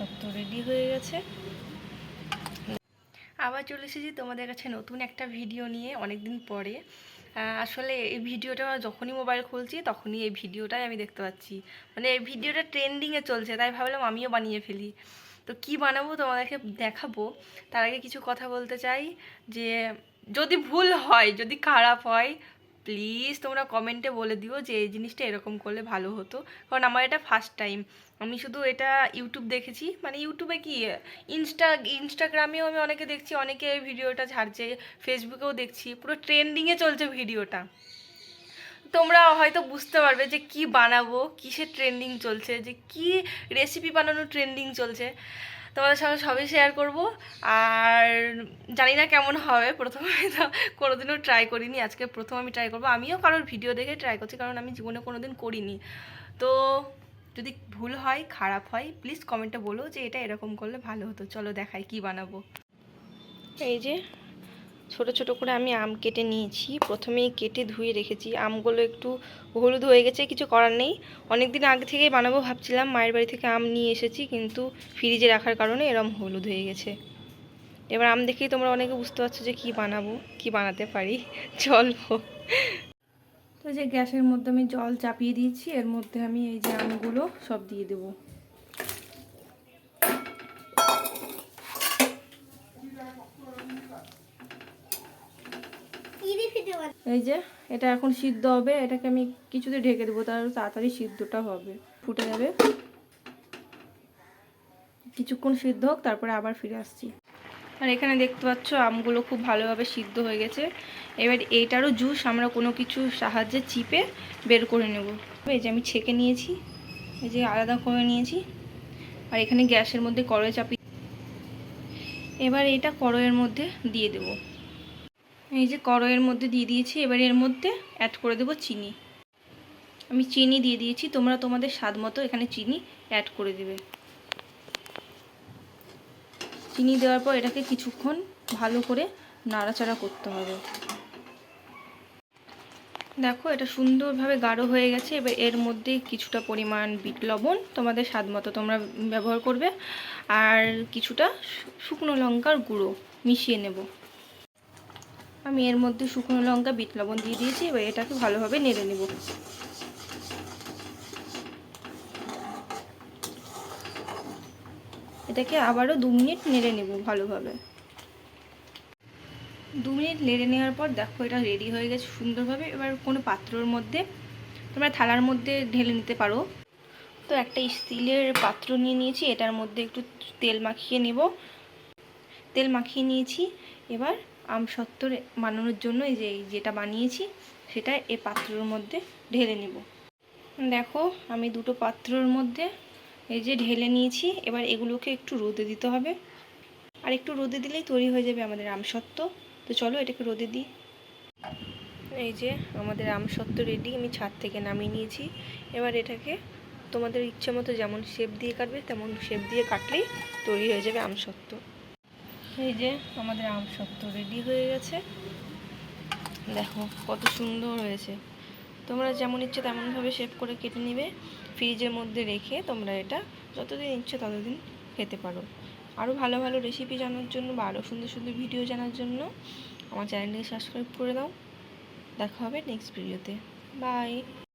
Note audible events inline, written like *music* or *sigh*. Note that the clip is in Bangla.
আমসত্ত্ব রেডি হয়ে গেছে। আবার চলে এসেছি তোমাদের কাছে নতুন একটা ভিডিও নিয়ে অনেক দিন পরে আসলে এই ভিডিওটা যখনই মোবাইল খুলছি, তখনই এই ভিডিওটাই আমি দেখতে পাচ্ছি। মানে এই ভিডিওটা ট্রেন্ডিংয়ে চলছে, তাই ভাবলাম আমিও বানিয়ে ফেলি। তো কি বানাবো তোমাদেরকে দেখাবো। তার আগে কিছু কথা বলতে চাই যে, যদি ভুল হয়, যদি খারাপ হয় প্লিজ তোমরা কমেন্টে বলে দিও যে এই জিনিসটা এরকম করলে ভালো হতো। কারণ আমার এটা ফার্স্ট টাইম আমি শুধু এটা ইউটিউব দেখেছি। মানে ইউটিউবে কি ইনস্টা ইনস্টাগ্রামেও আমি অনেকে দেখছি, অনেকে ভিডিওটা ছাড়ছে ফেসবুকেও দেখছি। পুরো ট্রেন্ডিংয়ে চলছে ভিডিওটা তোমরা হয়তো বুঝতে পারবে যে কি বানাবো, কিসের ট্রেন্ডিং চলছে, যে কি রেসিপি বানানোর ট্রেন্ডিং চলছে। তোমাদের সঙ্গে সবই শেয়ার করব। আর জানি না কেমন হবে, প্রথমে *laughs* তো কোনোদিনও ট্রাই করিনি, আজকে প্রথম আমি ট্রাই করব। আমিও কারোর ভিডিও দেখে ট্রাই করছি, কারণ আমি জীবনে কোনোদিন করিনি। তো যদি ভুল হয়, খারাপ হয় প্লিজ কমেন্টে বলো যে এটা এরকম করলে ভালো হতো। চলো দেখাই কি বানাবো। এই যে ছোট ছোট করে আমি আম কেটে নিয়েছি। প্রথমেই কেটে ধুয়ে রেখেছি। আমগুলো একটু হলুদ হয়ে গেছে, কিছু করার নেই। অনেক দিন আগে থেকেই বানাবো ভাবছিলাম, মায়ের বাড়ি থেকে আম নিয়ে এসেছি, কিন্তু ফ্রিজে রাখার কারণে এরম হলুদ হয়ে গেছে। এবার আম দেখেই তোমরা অনেকে বুঝতে পারছ যে কি বানাবো, কি বানাতে পারি। চলো। তো যে গ্যাসের মধ্যে আমি জল চাপিয়ে দিয়েছি, এর মধ্যে আমি এই যে আমগুলো সব দিয়ে দেবো। এই যে, এটা এখন সিদ্ধ হবে, এটাকে আমি কিছুতে ঢেকে দেবো তার তাড়াতাড়ি সিদ্ধটা হবে। ফুটে যাবে। কিছুক্ষণ সিদ্ধ হোক, তারপরে আবার ফিরে আসছি। আর এখানে দেখতে পাচ্ছ, আমগুলো খুব ভালোভাবে সিদ্ধ হয়ে গেছে। এবার এইটারও জুস আমরা কোনো কিছু সাহায্যে চিপে বের করে নেব। এই যে আমি ছেঁকে নিয়েছি, এই যে আলাদা করে নিয়েছি। আর এখানে গ্যাসের মধ্যে কড়াই চাপি এবার এটা কড়াইয়ের মধ্যে দিয়ে দেবো। এই যে কড়াইয়ের মধ্যে দিয়ে দিয়েছি, এবার এর মধ্যে অ্যাড করে দেবো চিনি। আমি চিনি দিয়ে দিয়েছি, তোমরা তোমাদের স্বাদ মতো এখানে চিনি অ্যাড করে দেবে। চিনি দেওয়ার পর এটাকে কিছুক্ষণ ভালো করে নাড়াচাড়া করতে হবে। দেখো, এটা সুন্দরভাবে গাঢ় হয়ে গেছে, এবার এর মধ্যে কিছুটা পরিমাণ বিট লবণ তোমাদের স্বাদ মতো তোমরা ব্যবহার করবে, আর কিছুটা শুকনো লঙ্কার গুঁড়ো মিশিয়ে নেব। আমি এর মধ্যে শুকনো লঙ্কা, বিট লবণ দিয়ে দিয়েছি, এবার এটাকে ভালোভাবে নেড়ে নেব। এটাকে আবারও দু মিনিট নেড়ে নেব ভালোভাবে। দু মিনিট নেড়ে নেওয়ার পর দেখো এটা রেডি হয়ে গেছে সুন্দরভাবে। এবার কোনো পাত্রর মধ্যে তোমরা থালার মধ্যে ঢেলে নিতে পারো। তো একটা স্টিলের পাত্র নিয়ে নিয়েছি, এটার মধ্যে একটু তেল মাখিয়ে নেব। তেল মাখিয়ে নিয়েছি, এবার আমসত্ত্বর বানানোর জন্য এই যে যেটা বানিয়েছি, সেটা এ পাত্রর মধ্যে ঢেলে নেব। দেখো, আমি দুটো পাত্রর মধ্যে এই যে ঢেলে নিয়েছি, এবার এগুলোকে একটু রোদে দিতে হবে। আর একটু রোদে দিলেই তৈরি হয়ে যাবে আমাদের আমসত্ত্ব। তো চলো এটাকে রোদে দিই। এই যে, আমাদের আমসত্ত্ব রেডি আমি ছাদ থেকে নামিয়ে নিয়েছি। এবার এটাকে তোমাদের ইচ্ছে মতো যেমন শেপ দিয়ে কাটবে, তেমন শেপ দিয়ে কাটলেই তৈরি হয়ে যাবে আমসত্ত্ব। এই যে আমাদের আম আমসত্ত্ব রেডি হয়ে গেছে। দেখো কত সুন্দর হয়েছে। তোমরা যেমন ইচ্ছে তেমনভাবে শেপ করে কেটে নিবে। ফ্রিজের মধ্যে রেখে তোমরা এটা যতদিন ইচ্ছে ততদিন খেতে পারো। আরও ভালো ভালো রেসিপি জানার জন্য বা আরও সুন্দর সুন্দর ভিডিও জানার জন্য আমার চ্যানেলটিকে সাবস্ক্রাইব করে দাও। দেখা হবে নেক্সট ভিডিওতে বাই